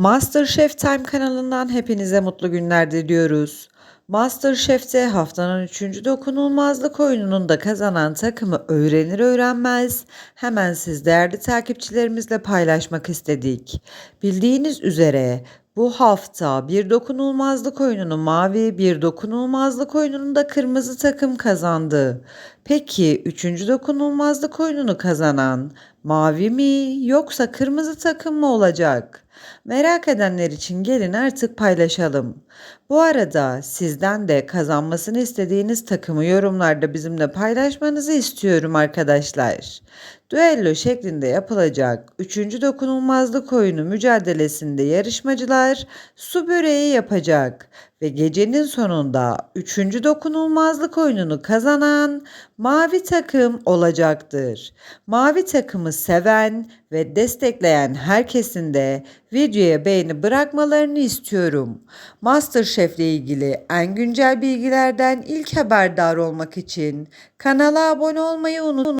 MasterChef Time kanalından hepinize mutlu günler diliyoruz. MasterChef'te haftanın 3. dokunulmazlık oyununun da kazanan takımı öğrenir öğrenmez hemen siz değerli takipçilerimizle paylaşmak istedik. Bildiğiniz üzere bu hafta bir dokunulmazlık oyununu mavi, bir dokunulmazlık oyununu da kırmızı takım kazandı. Peki üçüncü dokunulmazlık oyununu kazanan mavi mi yoksa kırmızı takım mı olacak? Merak edenler için gelin artık paylaşalım. Bu arada sizden de kazanmasını istediğiniz takımı yorumlarda bizimle paylaşmanızı istiyorum arkadaşlar. Düello şeklinde yapılacak 3. dokunulmazlık oyunu mücadelesinde yarışmacılar su böreği yapacak ve gecenin sonunda 3. dokunulmazlık oyununu kazanan mavi takım olacaktır. Mavi takımı seven ve destekleyen herkesin de videoya beğeni bırakmalarını istiyorum. MasterChef ile ilgili en güncel bilgilerden ilk haberdar olmak için kanala abone olmayı unutmayın.